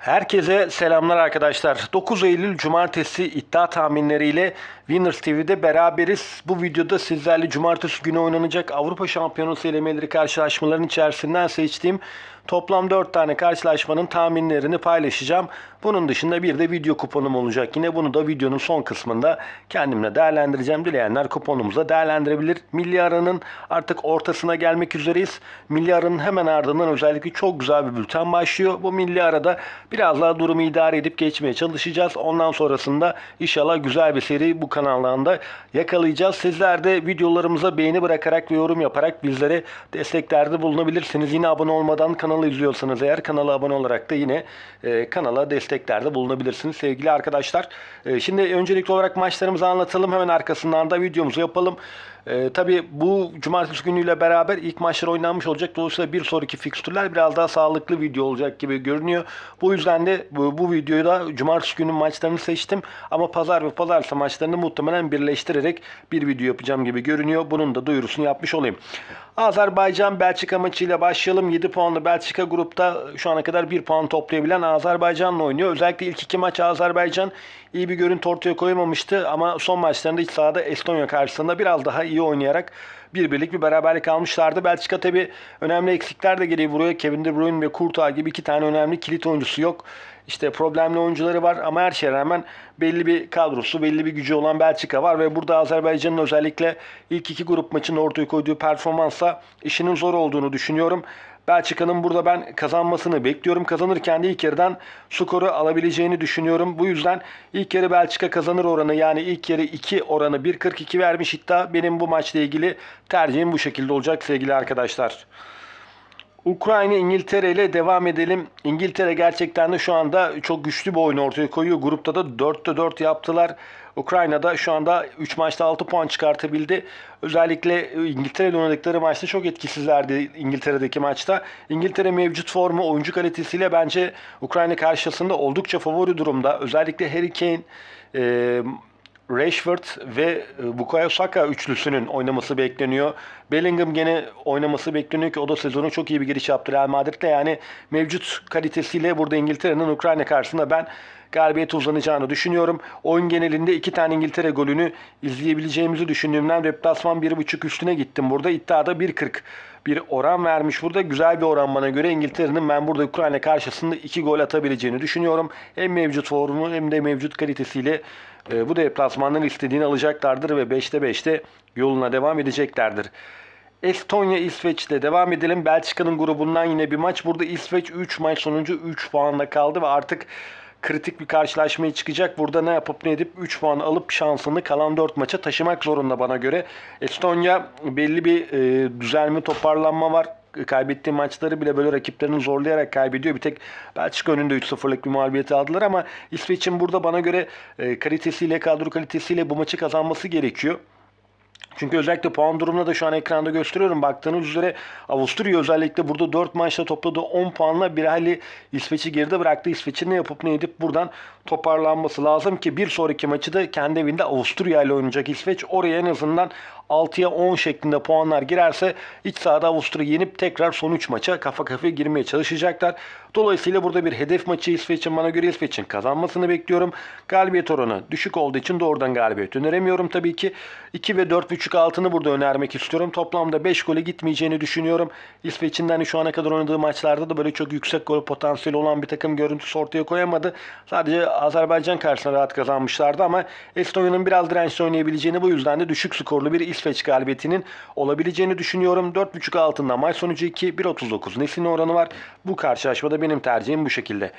Herkese selamlar arkadaşlar. 9 Eylül Cumartesi iddia tahminleriyle Winners TV'de beraberiz. Bu videoda sizlerle Cumartesi günü oynanacak Avrupa Şampiyonası elemeleri karşılaşmaların içerisinden seçtiğim toplam 4 tane karşılaşmanın tahminlerini paylaşacağım. Bunun dışında bir de video kuponum olacak. Yine bunu da videonun son kısmında kendimle değerlendireceğim. Dileyenler kuponumuza değerlendirebilir. Milli aranın artık ortasına gelmek üzereyiz. Milli aranın hemen ardından özellikle çok güzel bir bülten başlıyor. Bu milli arada biraz daha durumu idare edip geçmeye çalışacağız. Ondan sonrasında inşallah güzel bir seri bu kanaldan da yakalayacağız. Sizler de videolarımıza beğeni bırakarak ve yorum yaparak bizlere desteklerde bulunabilirsiniz. Yine abone olmadan kanalı izliyorsanız eğer kanala abone olarak da yine e, kanala desteklerde bulunabilirsiniz sevgili arkadaşlar. E, şimdi öncelikli olarak maçlarımızı anlatalım. Hemen arkasından da videomuzu yapalım. E, tabii bu cumartesi günüyle beraber ilk maçlar oynanmış olacak. Dolayısıyla bir sonraki fikstürler biraz daha sağlıklı video olacak gibi görünüyor. Bu yüzden de bu, bu videoyu da cumartesi günü maçlarını seçtim. Ama pazar ve pazartesi maçlarını muhtemelen birleştirerek bir video yapacağım gibi görünüyor. Bunun da duyurusunu yapmış olayım. Azerbaycan Belçika maçıyla başlayalım. 7 puanlı Belçika grupta şu ana kadar 1 puan toplayabilen Azerbaycan'la oynuyor. Özellikle ilk iki maç Azerbaycan iyi bir görüntü ortaya koyamamıştı ama son maçlarında iç sahada Estonya karşısında biraz daha iyi oynayarak bir birlik bir beraberlik almışlardı. Belçika tabi önemli eksikler de geriye vuruyor. Kevin De Bruyne ve Courtois gibi iki tane önemli kilit oyuncusu yok. İşte problemli oyuncuları var ama her şeye rağmen belli bir kadrosu, belli bir gücü olan Belçika var ve burada Azerbaycan'ın özellikle ilk iki grup maçın ortaya koyduğu performansla işinin zor olduğunu düşünüyorum. Belçika'nın burada ben kazanmasını bekliyorum. Kazanırken de ilk yarıdan skoru alabileceğini düşünüyorum. Bu yüzden ilk yarı Belçika kazanır oranı yani ilk yarı 2 oranı 1.42 vermiş iddia. Benim bu maçla ilgili tercihim bu şekilde olacak sevgili arkadaşlar. Ukrayna İngiltere ile devam edelim. İngiltere gerçekten de şu anda çok güçlü bir oyun ortaya koyuyor. Grupta da 4'te 4 yaptılar. Ukrayna'da şu anda 3 maçta 6 puan çıkartabildi. Özellikle İngiltere ile oynadıkları maçta çok etkisizlerdi İngiltere'deki maçta. İngiltere mevcut formu, oyuncu kalitesiyle bence Ukrayna karşısında oldukça favori durumda. Özellikle Harry Kane, e, Rashford ve e, Bukayo Saka üçlüsünün oynaması bekleniyor. Bellingham gene oynaması bekleniyor ki o da sezonu çok iyi bir giriş yaptı Real Madrid'de. Yani mevcut kalitesiyle burada İngiltere'nin Ukrayna karşısında ben galibiyete uzanacağını düşünüyorum. Oyun genelinde iki tane İngiltere golünü izleyebileceğimizi düşündüğümden deplasman 1.5 üstüne gittim. Burada iddiada 1.40 bir oran vermiş. Burada güzel bir oran bana göre İngiltere'nin ben burada Ukrayna karşısında iki gol atabileceğini düşünüyorum. Hem mevcut formu hem de mevcut kalitesiyle e, bu deplasmanların istediğini alacaklardır ve 5'te 5'te yoluna devam edeceklerdir. Estonya İsveç'te devam edelim. Belçika'nın grubundan yine bir maç. Burada İsveç 3 maç sonucu 3 puanla kaldı ve artık kritik bir karşılaşmaya çıkacak. Burada ne yapıp ne edip 3 puan alıp şansını kalan 4 maça taşımak zorunda bana göre. Estonya belli bir e, düzelme toparlanma var kaybettiği maçları bile böyle rakiplerini zorlayarak kaybediyor. Bir tek Belçika önünde 3-0'lık bir mağlubiyeti aldılar ama İsveç'in burada bana göre e, kalitesiyle, kadro kalitesiyle bu maçı kazanması gerekiyor. Çünkü özellikle puan durumuna da şu an ekranda gösteriyorum. Baktığınız üzere Avusturya özellikle burada 4 maçta topladığı 10 puanla bir hali İsveç'i geride bıraktı. İsveç'in ne yapıp ne edip buradan toparlanması lazım ki bir sonraki maçı da kendi evinde Avusturya ile oynayacak İsveç. Oraya en azından 6'ya 10 şeklinde puanlar girerse iç sahada Avusturya yenip tekrar son 3 maça kafa kafaya girmeye çalışacaklar. Dolayısıyla burada bir hedef maçı İsveç'in bana göre İsveç'in kazanmasını bekliyorum. Galibiyet oranı düşük olduğu için doğrudan galibiyet öneremiyorum tabii ki. 2 ve 4.5 altını burada önermek istiyorum. Toplamda 5 gole gitmeyeceğini düşünüyorum. İsveç'in hani şu ana kadar oynadığı maçlarda da böyle çok yüksek gol potansiyeli olan bir takım görüntüsü ortaya koyamadı. Sadece Azerbaycan karşısında rahat kazanmışlardı ama Estonya'nın biraz dirençli oynayabileceğini bu yüzden de düşük skorlu bir İsveç galibiyetinin olabileceğini düşünüyorum. 4.5 altında maç sonucu 2, 1.39 Nesin oranı var. Bu karşılaşmada benim tercihim bu şekilde.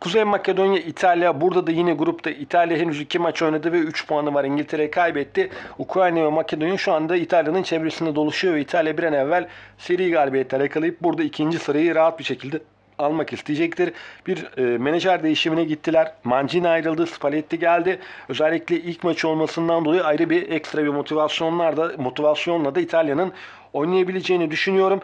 Kuzey Makedonya, İtalya. Burada da yine grupta İtalya henüz iki maç oynadı ve 3 puanı var. İngiltere kaybetti. Ukrayna ve Makedonya şu anda İtalya'nın çevresinde dolaşıyor ve İtalya bir an evvel seri galibiyetler yakalayıp burada ikinci sırayı rahat bir şekilde almak isteyecektir. Bir e, menajer değişimine gittiler. Mancini ayrıldı, Spalletti geldi. Özellikle ilk maçı olmasından dolayı ayrı bir ekstra bir motivasyonlar da motivasyonla da İtalya'nın oynayabileceğini düşünüyorum.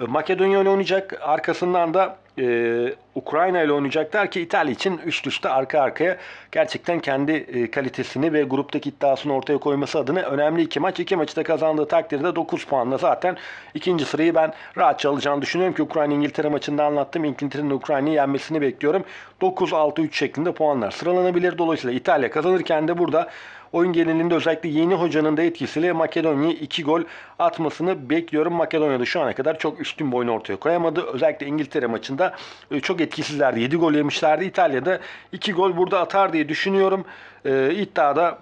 E, Makedonya ile oynayacak. Arkasından da e, Ukrayna ile oynayacaklar ki İtalya için üst üste arka arkaya gerçekten kendi e, kalitesini ve gruptaki iddiasını ortaya koyması adına önemli iki maç. İki maçı da kazandığı takdirde 9 puanla zaten ikinci sırayı ben rahatça alacağını düşünüyorum ki Ukrayna İngiltere maçında anlattım. İngiltere'nin Ukrayna'yı yenmesini bekliyorum. 9-6-3 şeklinde puanlar sıralanabilir. Dolayısıyla İtalya kazanırken de burada Oyun genelinde özellikle yeni hocanın da etkisiyle Makedonya'ya 2 gol atmasını bekliyorum. Makedonya'da şu ana kadar çok üstün bir oyun ortaya koyamadı. Özellikle İngiltere maçında e, çok etkisizlerdi. 7 gol yemişlerdi. İtalya'da 2 gol burada atar diye düşünüyorum. E, iddiada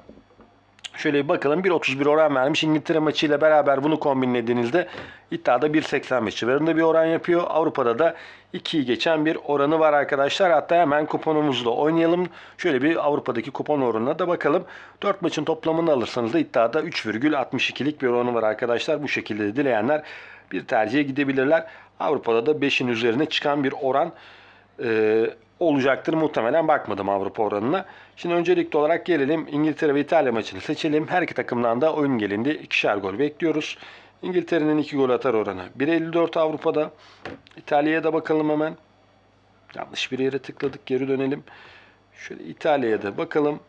Şöyle bir bakalım 1.31 oran vermiş. İngiltere maçıyla beraber bunu kombinlediğinizde iddiada 1.85 civarında bir oran yapıyor. Avrupa'da da 2'yi geçen bir oranı var arkadaşlar. Hatta hemen kuponumuzu da oynayalım. Şöyle bir Avrupa'daki kupon oranına da bakalım. 4 maçın toplamını alırsanız da iddiada 3,62'lik bir oranı var arkadaşlar. Bu şekilde de dileyenler bir tercihe gidebilirler. Avrupa'da da 5'in üzerine çıkan bir oran e, olacaktır muhtemelen. Bakmadım Avrupa oranına. Şimdi öncelikli olarak gelelim İngiltere ve İtalya maçını seçelim. Her iki takımdan da oyun gelindi. ikişer gol bekliyoruz. İngiltere'nin 2 gol atar oranı 1.54 Avrupa'da. İtalya'ya da bakalım hemen. Yanlış bir yere tıkladık. Geri dönelim. Şöyle İtalya'ya da bakalım.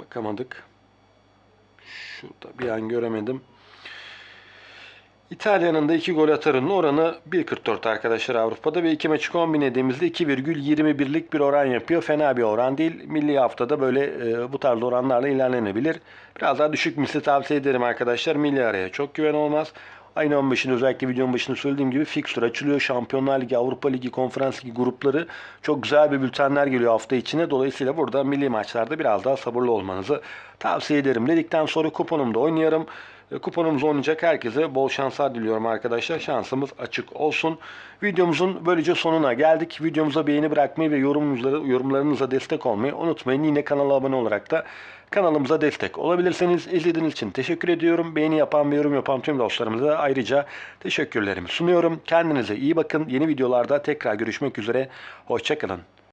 Bakamadık. Şurada bir an göremedim. İtalya'nın da 2 gol atarının oranı 1.44 arkadaşlar Avrupa'da ve iki maçı kombinlediğimizde 2,21'lik bir oran yapıyor. Fena bir oran değil. Milli haftada böyle e, bu tarz oranlarla ilerlenebilir. Biraz daha düşük misli tavsiye ederim arkadaşlar. Milli araya çok güven olmaz. Ayın 15'inde özellikle videonun başında söylediğim gibi fixture açılıyor. Şampiyonlar Ligi, Avrupa Ligi, Konferans Ligi grupları çok güzel bir bültenler geliyor hafta içine. Dolayısıyla burada milli maçlarda biraz daha sabırlı olmanızı tavsiye ederim. Dedikten sonra kuponumda oynayarım. E, Kuponumuz oynayacak herkese bol şanslar diliyorum arkadaşlar. Şansımız açık olsun. Videomuzun böylece sonuna geldik. Videomuza beğeni bırakmayı ve yorumlarınıza, destek olmayı unutmayın. Yine kanala abone olarak da kanalımıza destek olabilirseniz izlediğiniz için teşekkür ediyorum. Beğeni yapan ve yorum yapan tüm dostlarımıza da ayrıca teşekkürlerimi sunuyorum. Kendinize iyi bakın. Yeni videolarda tekrar görüşmek üzere. Hoşçakalın.